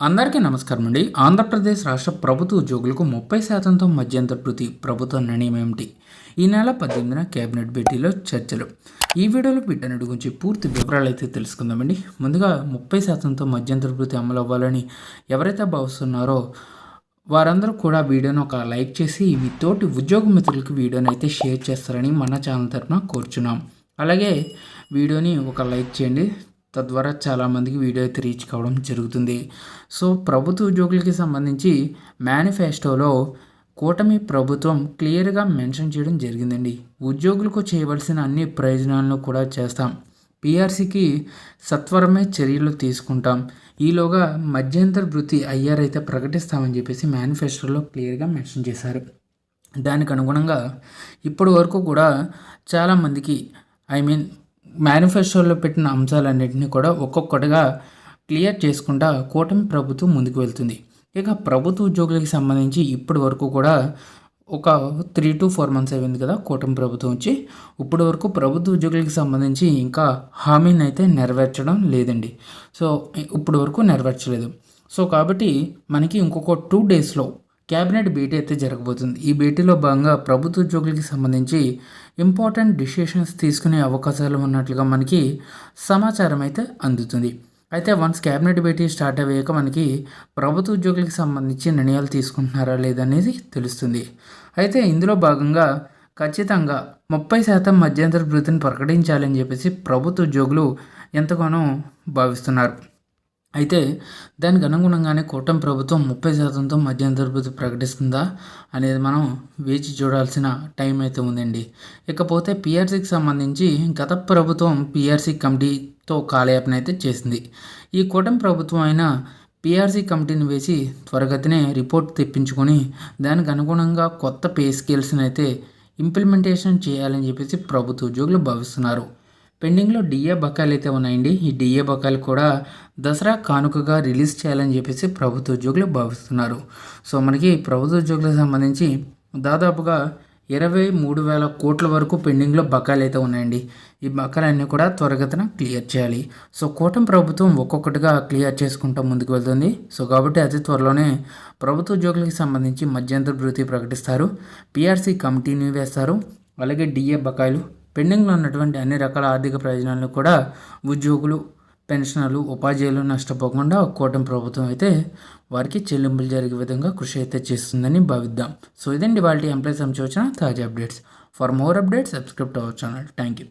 అందరికీ నమస్కారం అండి. ఆంధ్రప్రదేశ్ రాష్ట్ర ప్రభుత్వ ఉద్యోగులకు ముప్పై శాతంతో మధ్యంతర వృత్తి ప్రభుత్వ నిర్ణయం ఏమిటి? ఈ నెల పద్దెనిమిదిన కేబినెట్ భేటీలో చర్చలు. ఈ వీడియోలో వీటన్నిటి గురించి పూర్తి వివరాలు అయితే తెలుసుకుందామండి. ముందుగా ముప్పై శాతంతో మధ్యంతర వృత్తి అమలు అవ్వాలని ఎవరైతే భావిస్తున్నారో వారందరూ కూడా వీడియోను ఒక లైక్ చేసి మీ తోటి ఉద్యోగ మిత్రులకు వీడియోని అయితే షేర్ చేస్తారని మన ఛానల్ తరఫున కోరుచున్నాం. అలాగే వీడియోని ఒక లైక్ చేయండి. తద్వారా చాలామందికి వీడియో అయితే రీచ్ కావడం జరుగుతుంది. సో ప్రభుత్వ ఉద్యోగులకి సంబంధించి మేనిఫెస్టోలో కూటమి ప్రభుత్వం క్లియర్గా మెన్షన్ చేయడం జరిగిందండి. ఉద్యోగులకు చేయవలసిన అన్ని ప్రయోజనాలను కూడా చేస్తాం. పిఆర్సీకి సత్వరమే చర్యలు తీసుకుంటాం. ఈలోగా మధ్యంతర వృత్తి ఐఆర్ అయితే ప్రకటిస్తామని చెప్పేసి మేనిఫెస్టోలో క్లియర్గా మెన్షన్ చేశారు. దానికి అనుగుణంగా ఇప్పటి వరకు కూడా చాలామందికి ఐ మీన్ మేనిఫెస్టోలో పెట్టిన అంశాలన్నింటినీ కూడా ఒక్కొక్కటిగా క్లియర్ చేసుకుంటా కూటమి ప్రభుత్వం ముందుకు వెళ్తుంది. ఇక ప్రభుత్వ ఉద్యోగులకు సంబంధించి ఇప్పటి వరకు కూడా ఒక త్రీ టు ఫోర్ మంత్స్ అయింది కదా కూటమి ప్రభుత్వం వచ్చి. ఇప్పటి వరకు ప్రభుత్వ ఉద్యోగులకు సంబంధించి ఇంకా హామీని అయితే నెరవేర్చడం లేదండి. సో ఇప్పటి వరకు నెరవేర్చలేదు. సో కాబట్టి మనకి ఇంకొక టూ డేస్లో క్యాబినెట్ భేటీ అయితే జరగబోతుంది. ఈ భేటీలో భాగంగా ప్రభుత్వ ఉద్యోగులకి సంబంధించి ఇంపార్టెంట్ డిసిషన్స్ తీసుకునే అవకాశాలు ఉన్నట్లుగా మనకి సమాచారం అయితే అందుతుంది. అయితే వన్స్ క్యాబినెట్ భేటీ స్టార్ట్ అయ్యాక మనకి ప్రభుత్వ ఉద్యోగులకు సంబంధించి నిర్ణయాలు తీసుకుంటున్నారా లేదనేది తెలుస్తుంది. అయితే ఇందులో భాగంగా ఖచ్చితంగా ముప్పై శాతం మధ్యంతర భృతిని ప్రకటించాలని చెప్పేసి ప్రభుత్వ ఉద్యోగులు ఎంతగానో భావిస్తున్నారు. అయితే దానికి అనుగుణంగానే కూటమి ప్రభుత్వం ముప్పై శాతంతో మధ్యంతర వృత్తి ప్రకటిస్తుందా అనేది మనం వేచి చూడాల్సిన టైం అయితే ఉందండి. ఇకపోతే పిఆర్సీకి సంబంధించి గత ప్రభుత్వం పిఆర్సీ కమిటీతో కాలయాపన అయితే చేసింది. ఈ కూటమి ప్రభుత్వం అయినా పిఆర్సీ కమిటీని వేసి త్వరగతినే రిపోర్ట్ తెప్పించుకొని దానికి అనుగుణంగా కొత్త పే స్కేల్స్ని అయితే ఇంప్లిమెంటేషన్ చేయాలని చెప్పేసి ప్రభుత్వ ఉద్యోగులు భావిస్తున్నారు. పెండింగ్లో డిఏ బకాయిలు అయితే ఉన్నాయండి. ఈ డిఏ బకాయిలు కూడా దసరా కానుకగా రిలీజ్ చేయాలని చెప్పేసి ప్రభుత్వ ఉద్యోగులు భావిస్తున్నారు. సో మనకి ప్రభుత్వ ఉద్యోగులకు సంబంధించి దాదాపుగా ఇరవై మూడు వేల కోట్ల వరకు పెండింగ్లో బకాయిలు అయితే ఉన్నాయండి. ఈ బకాయిలన్నీ కూడా త్వరగతన క్లియర్ చేయాలి. సో కూటమి ప్రభుత్వం ఒక్కొక్కటిగా క్లియర్ చేసుకుంటూ ముందుకు వెళ్తుంది. సో కాబట్టి అతి త్వరలోనే ప్రభుత్వ ఉద్యోగులకు సంబంధించి మధ్యంతర భృతి ప్రకటిస్తారు. పీఆర్సీ కమిటీని వేస్తారు. అలాగే డిఏ బకాయిలు పెండింగ్లో ఉన్నటువంటి అన్ని రకాల ఆర్థిక ప్రయోజనాలను కూడా ఉద్యోగులు పెన్షనర్లు ఉపాధ్యాయులు నష్టపోకుండా కూటమి ప్రభుత్వం అయితే వారికి చెల్లింపులు జరిగే విధంగా కృషి అయితే చేస్తుందని భావిద్దాం. సో ఇదండి వాళ్ళ ఎంప్లాయీస్ సంబంధించిన తాజా updates. For more updates subscribe our channel thank you